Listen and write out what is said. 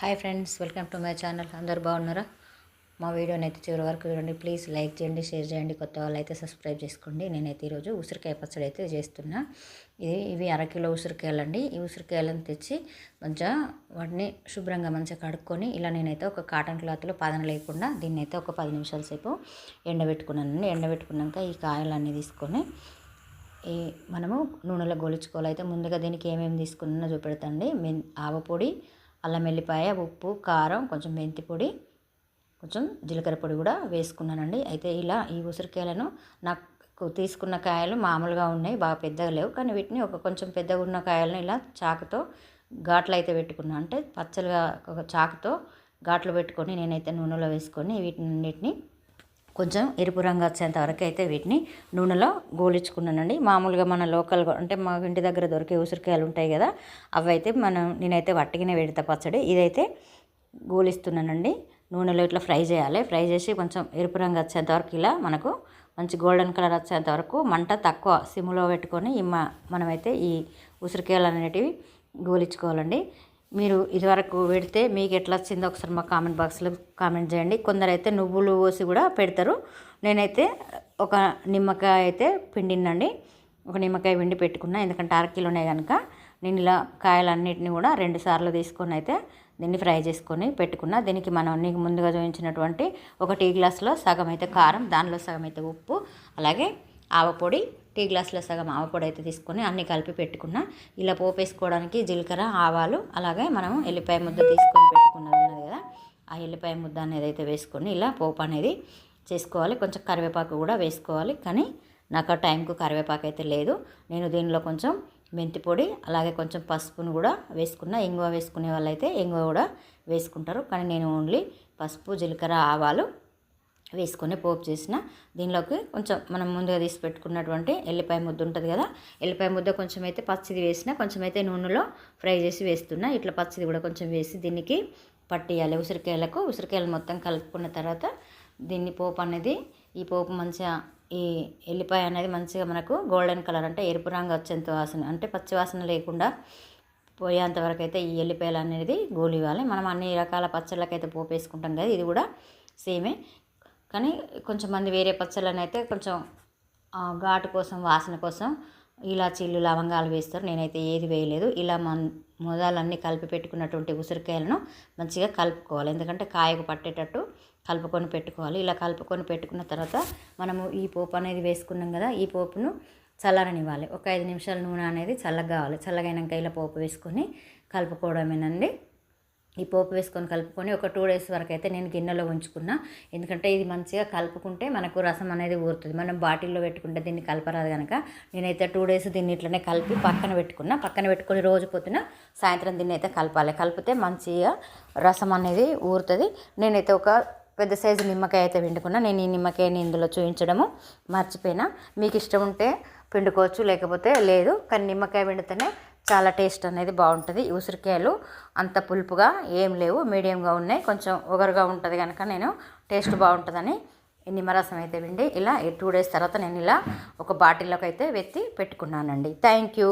Hi friends welcome to my channel. అందరు బాగున్నారా? మా వీడియోని అయితే చివరి వరకు చూడండి. ప్లీజ్ లైక్ చేయండి షేర్ చేయండి. కొత్త వాళ్ళు అయితే సబ్స్క్రైబ్ చేసుకోండి. నేనైతే ఈరోజు ఉసిరికాయ పచ్చడి అయితే చేస్తున్నా. ఇది ఇవి అరకిలో ఉసిరికాయలు అండి. ఈ ఉసిరికాయలను తెచ్చి మంచిగా వాటిని శుభ్రంగా మంచిగా కడుక్కొని ఇలా నేనైతే ఒక కాటన్ క్లాత్లో పాదన లేకుండా దీన్ని అయితే ఒక పది నిమిషాల సేపు ఎండబెట్టుకున్నానండి ఎండబెట్టుకున్నాక ఈ కాయలన్నీ తీసుకొని ఈ మనము నూనెలో గోలుచుకోవాలి. అయితే ముందుగా దీనికి ఏమేమి తీసుకున్నా చూపెడతండి మెన్ ఆవపొడి అల్లం వెల్లిపాయ ఉప్పు కారం కొంచెం మెంతి పొడి కొంచెం జీలకర్ర పొడి కూడా వేసుకున్నానండి. అయితే ఇలా ఈ ఉసిరికాయలను నాకు తీసుకున్న కాయలు మామూలుగా ఉన్నాయి బాగా పెద్దగా లేవు. కానీ వీటిని ఒక కొంచెం పెద్దగా ఉన్న కాయలను ఇలా చాకుతో ఘాట్లు అయితే పెట్టుకున్నాను అంటే పచ్చలుగా ఒక చాకుతో ఘాట్లు పెట్టుకొని నేనైతే నూనెలో వేసుకొని వీటిని కొంచెం ఎరుపు రంగు వచ్చేంత వరకు అయితే వీటిని నూనెలో గోలించుకున్నానండి. మామూలుగా మన లోకల్ అంటే మా ఇంటి దగ్గర దొరికే ఉసిరికాయలు ఉంటాయి కదా అవి అయితే మనం నేనైతే వట్టిగానే పెడతా పచ్చడి ఇదైతే గోలిస్తున్నానండి. నూనెలో ఇట్లా ఫ్రై చేయాలి. ఫ్రై చేసి కొంచెం ఎరుపు రంగు వచ్చేంత వరకు ఇలా మనకు మంచి గోల్డెన్ కలర్ వచ్చేంత వరకు మంట తక్కువ సిమ్లో పెట్టుకొని మనమైతే ఈ ఉసిరికాయలు అనేటివి గోలించుకోవాలండి. మీరు ఇదివరకు పెడితే మీకు ఎట్లా వచ్చిందో ఒకసారి మా కామెంట్ బాక్స్లో కామెంట్ చేయండి. కొందరైతే నువ్వులు పోసి కూడా పెడతారు. నేనైతే ఒక నిమ్మకాయ అయితే పిండినండి. ఒక నిమ్మకాయ పిండి పెట్టుకున్నా. ఎందుకంటే అరకిలోనే కనుక నేను ఇలా కాయలన్నిటిని కూడా రెండు సార్లు తీసుకొని అయితే దీన్ని ఫ్రై చేసుకొని పెట్టుకున్నా. దీనికి మనం నీకు ముందుగా చూపించినటువంటి ఒక టీ గ్లాస్లో సగం అయితే కారం దానిలో సగం అయితే ఉప్పు అలాగే ఆవపొడి టీ గ్లాసులో సగం ఆవపొడి అయితే తీసుకొని అన్నీ కలిపి పెట్టుకున్న ఇలా పోపు వేసుకోవడానికి జీలకర్ర ఆవాలు అలాగే మనం ఎల్లిపాయ ముద్ద తీసుకొని పెట్టుకున్నది ఉన్నది కదా ఆ ఎల్లిపాయ ముద్ద అనేది అయితే వేసుకొని ఇలా పోపు అనేది చేసుకోవాలి. కొంచెం కరివేపాకు కూడా వేసుకోవాలి కానీ నాకు ఆ టైంకు కరివేపాకు అయితే లేదు. నేను దీనిలో కొంచెం మెంతి పొడి అలాగే కొంచెం పసుపును కూడా వేసుకున్న. ఇంగువ వేసుకునే వాళ్ళైతే ఇంగువ కూడా వేసుకుంటారు కానీ నేను ఓన్లీ పసుపు జీలకర్ర ఆవాలు వేసుకొని పోపు చేసిన దీనిలోకి కొంచెం మనం ముందుగా తీసి పెట్టుకున్నటువంటి ఎల్లిపాయ ముద్ద ఉంటుంది కదా ఎల్లిపాయ ముద్ద కొంచెం అయితే పచ్చిది వేసిన కొంచెం అయితే నూనెలో ఫ్రై చేసి వేస్తున్నా. ఇట్లా పచ్చిది కూడా కొంచెం వేసి దీనికి పట్టేయాలి. ఉసిరికాయలకు ఉసిరికాయలు మొత్తం కలుపుకున్న తర్వాత దీన్ని పోపు అనేది ఈ పోపు మంచిగా ఈ ఎల్లిపాయ అనేది మంచిగా మనకు గోల్డెన్ కలర్ అంటే ఎరుపు రంగు వచ్చేంత వాసన అంటే పచ్చి వాసన లేకుండా పోయేంత వరకు అయితే ఈ ఎల్లిపాయలు అనేది గోలివ్వాలి. మనం అన్ని రకాల పచ్చళ్ళకైతే పోపు వేసుకుంటాం కదా ఇది కూడా సేమే. కానీ కొంచెం మంది వేరే పచ్చళ్ళని అయితే కొంచెం ఘాటు కోసం వాసన కోసం ఇలాచీలు లవంగాలు వేస్తారు. నేనైతే ఏది వేయలేదు. ఇలా మన మొదలన్నీ కలిపి పెట్టుకున్నటువంటి ఉసిరికాయలను మంచిగా కలుపుకోవాలి. ఎందుకంటే కాయకు పట్టేటట్టు కలుపుకొని పెట్టుకోవాలి. ఇలా కలుపుకొని పెట్టుకున్న తర్వాత మనము ఈ పోపు అనేది వేసుకున్నాం కదా ఈ పోపును చల్లరనివ్వాలి ఒక ఐదు నిమిషాల నూనె అనేది చల్లగా కావాలి. చల్లగైనాక ఇలా పోపు వేసుకొని కలుపుకోవడమేనండి. ఈ పోపు వేసుకొని కలుపుకొని ఒక టూ డేస్ వరకు అయితే నేను గిన్నెలో ఉంచుకున్నా. ఎందుకంటే ఇది మంచిగా కలుపుకుంటే మనకు రసం అనేది ఊరుతుంది. మనం బాటిల్లో పెట్టుకుంటే దీన్ని కలపరాదు కనుక నేనైతే టూ డేస్ దీన్ని ఇట్లనే కలిపి పక్కన పెట్టుకున్నా. పక్కన పెట్టుకొని రోజు పొద్దున సాయంత్రం దీన్ని అయితే కలపాలి. కలిపితే మంచిగా రసం అనేది ఊరుతుంది. నేనైతే ఒక పెద్ద సైజు నిమ్మకాయ అయితే పిండుకున్నా. నేను ఈ నిమ్మకాయని ఇందులో చూపించడము మర్చిపోయినా. మీకు ఇష్టం ఉంటే పిండుకోవచ్చు లేకపోతే లేదు. కానీ నిమ్మకాయ పిండితేనే చాలా టేస్ట్ అనేది బాగుంటుంది. ఉసిరికాయలు అంత పులుపుగా ఏం లేవు. మీడియంగా ఉన్నాయి. కొంచెం ఒగరుగా ఉంటుంది కనుక నేను టేస్ట్ బాగుంటుందని నిమ్మరసం అయితే విండి ఇలా టూ డేస్ తర్వాత నేను ఇలా ఒక బాటిల్లోకి అయితే వెత్తి పెట్టుకున్నానండి. Thank you.